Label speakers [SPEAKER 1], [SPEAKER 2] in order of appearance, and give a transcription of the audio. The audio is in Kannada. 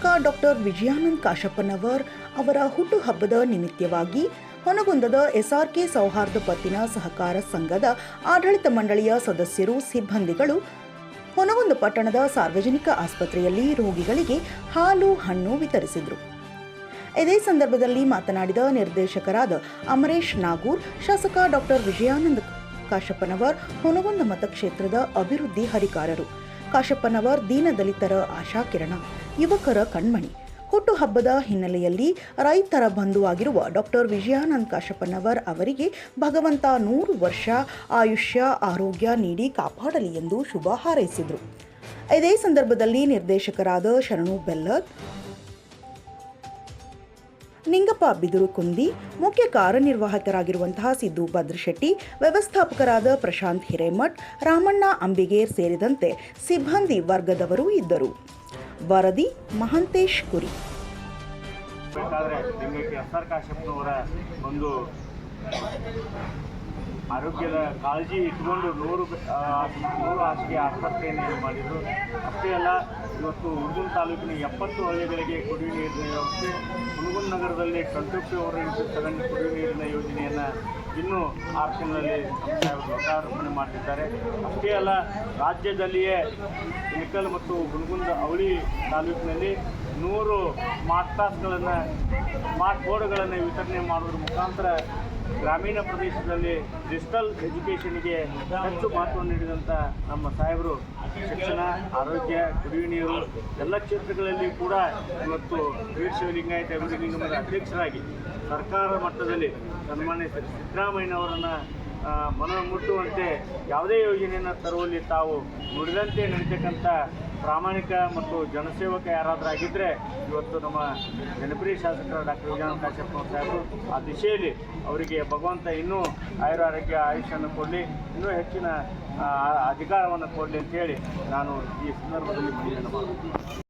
[SPEAKER 1] ಡಾಕ್ಟರ್ ವಿಜಯಾನಂದ್ ಕಾಶಪ್ಪನವರ್ ಅವರ ಹುಟ್ಟುಹಬ್ಬದ ನಿಮಿತ್ತವಾಗಿ ಹೊನಗುಂದದ ಎಸ್ಆರ್ಕೆ ಸೌಹಾರ್ದ ಪತ್ತಿನ ಸಹಕಾರ ಸಂಘದ ಆಡಳಿತ ಮಂಡಳಿಯ ಸದಸ್ಯರು, ಸಿಬ್ಬಂದಿಗಳು ಹೊನಗುಂದ ಪಟ್ಟಣದ ಸಾರ್ವಜನಿಕ ಆಸ್ಪತ್ರೆಯಲ್ಲಿ ರೋಗಿಗಳಿಗೆ ಹಾಲು, ಹಣ್ಣು ವಿತರಿಸಿದರು. ಇದೇ ಸಂದರ್ಭದಲ್ಲಿ ಮಾತನಾಡಿದ ನಿರ್ದೇಶಕರಾದ ಅಮರೇಶ್ ನಾಗೂರ್, ಶಾಸಕ ಡಾಕ್ಟರ್ ವಿಜಯಾನಂದ ಕಾಶಪ್ಪನವರ್, ಹೊನಗುಂದ ಮತಕ್ಷೇತ್ರದ ಅಭಿವೃದ್ಧಿ ಹರಿಕಾರರು. ಕಾಶಪ್ಪನವರ್ ದೀನದಲಿತರ ಆಶಾಕಿರಣ ಯುವಕರ ಕಣ್ಮಣಿ. ಹುಟ್ಟುಹಬ್ಬದ ಹಿನ್ನೆಲೆಯಲ್ಲಿ ರೈತರ ಬಂಧುವಾಗಿರುವ ಡಾಕ್ಟರ್ ವಿಜಯಾನಂದ ಕಾಶಪ್ಪನವರ್ ಅವರಿಗೆ ಭಗವಂತ ನೂರು ವರ್ಷ ಆಯುಷ್ಯ ಆರೋಗ್ಯ ನೀಡಿ ಕಾಪಾಡಲಿ ಎಂದು ಶುಭ ಹಾರೈಸಿದರು. ಇದೇ ಸಂದರ್ಭದಲ್ಲಿ ನಿರ್ದೇಶಕರಾದ ಶರಣು ಬೆಲ್ಲದ್ ನಿಂಗಪ್ಪ ಬಿದುರುಕುಂದಿ ಮುಖ್ಯ ಕಾರ್ಯನಿರ್ವಾಹಕರಾಗಿರುವಂತಹ ಸಿದ್ದು ಭದ್ರಶೆಟ್ಟಿ ವ್ಯವಸ್ಥಾಪಕರಾದ ಪ್ರಶಾಂತ್ ಹಿರೇಮಠ್, ರಾಮಣ್ಣ ಅಂಬಿಗೇರ್ ಸೇರಿದಂತೆ ಸಿಬ್ಬಂದಿ ವರ್ಗದವರು ಇದ್ದರು. ವರದಿ ಮಹಂತೇಶ್ ಕುರಿ.
[SPEAKER 2] ಬೇಕಾದ್ರೆ ಒಂದು ಆರೋಗ್ಯದ ಕಾಳಜಿ ಇಟ್ಕೊಂಡು ನೂರು ನೂರು ಹಾಸಿಗೆ ಆಸ್ಪತ್ರೆಯನ್ನು ಏನು ಮಾಡಿದರು. ಅಷ್ಟೇ ಅಲ್ಲ, ಇವತ್ತು ಹುಡುಗನ ತಾಲೂಕಿನ ಎಪ್ಪತ್ತು ಹಳ್ಳಿಗಳಿಗೆ ಕುಡಿಯುವ ನೀರಿನ ವ್ಯವಸ್ಥೆ ಹುಡುಗನ ನಗರದಲ್ಲಿ ಟ್ವೆಂಟಿ ಓವರ್ ಇಂಟು ಸೆವೆನ್ ಕುಡಿಯುವ ನೀರಿನ ಯೋಜನೆಯನ್ನು ಇನ್ನೂ ಆಪ್ಷನ್ನಲ್ಲಿ ಲೋಕಾರ್ಪಣೆ ಮಾಡ್ತಿದ್ದಾರೆ. ಅಷ್ಟೇ ಅಲ್ಲ, ರಾಜ್ಯದಲ್ಲಿಯೇ ಇಳಕಲ್ ಮತ್ತು ಹುಣಗುಂದ ಅವಳಿ ತಾಲೂಕಿನಲ್ಲಿ ನೂರು ಸ್ಮಾರ್ಟ್ ಕ್ಲಾಸ್ಗಳನ್ನು, ಸ್ಮಾರ್ಟ್ ಬೋರ್ಡ್ಗಳನ್ನು ವಿತರಣೆ ಮಾಡೋದ್ರ ಮುಖಾಂತರ ಗ್ರಾಮೀಣ ಪ್ರದೇಶದಲ್ಲಿ ಡಿಜಿಟಲ್ ಎಜುಕೇಷನ್ಗೆ ಹೆಚ್ಚು ಮಹತ್ವ ನೀಡಿದಂಥ ನಮ್ಮ ಸಾಹೇಬರು ಶಿಕ್ಷಣ, ಆರೋಗ್ಯ, ಕುಡಿಯುವ ನೀರು ಎಲ್ಲ ಕ್ಷೇತ್ರಗಳಲ್ಲಿ ಕೂಡ ಇವತ್ತು ವೀರಶೈವ ಲಿಂಗಾಯತ ಅಭಿವೃದ್ಧಿ ನಿಗಮದ ಅಧ್ಯಕ್ಷರಾಗಿ ಸರ್ಕಾರ ಮಟ್ಟದಲ್ಲಿ ಸನ್ಮಾನ್ಯ ಸಿದ್ದರಾಮಯ್ಯ ಸಿದ್ದರಾಮಯ್ಯನವರನ್ನು ಮನ ಮುಟ್ಟುವಂತೆ ಯಾವುದೇ ಯೋಜನೆಯನ್ನು ತರುವಲ್ಲಿ ತಾವು ನುಡಿದಂತೆ ನಡೀತಕ್ಕಂಥ ಪ್ರಾಮಾಣಿಕ ಮತ್ತು ಜನಸೇವಕ ಯಾರಾದರೂ ಆಗಿದ್ದರೆ ಇವತ್ತು ನಮ್ಮ ಜನಪ್ರಿಯ ಶಾಸಕರ ಡಾಕ್ಟರ್ ವಿಜಯನ ಕಾಶ್ಯಪ್ಪ ಸಾಹೇಬರು, ಆ ದಿಶೆಯಲ್ಲಿ ಅವರಿಗೆ ಭಗವಂತ ಇನ್ನೂ ಆಯುರಾರೋಗ್ಯ ಆಯುಷ್ಯನ್ನು ಕೊಡಲಿ, ಇನ್ನೂ ಹೆಚ್ಚಿನ ಅಧಿಕಾರವನ್ನು ಕೊಡಲಿ ಅಂತೇಳಿ ನಾನು ಈ ಸಂದರ್ಭದಲ್ಲಿ ಮನವಿಯನ್ನು ಮಾಡ್ತೀನಿ.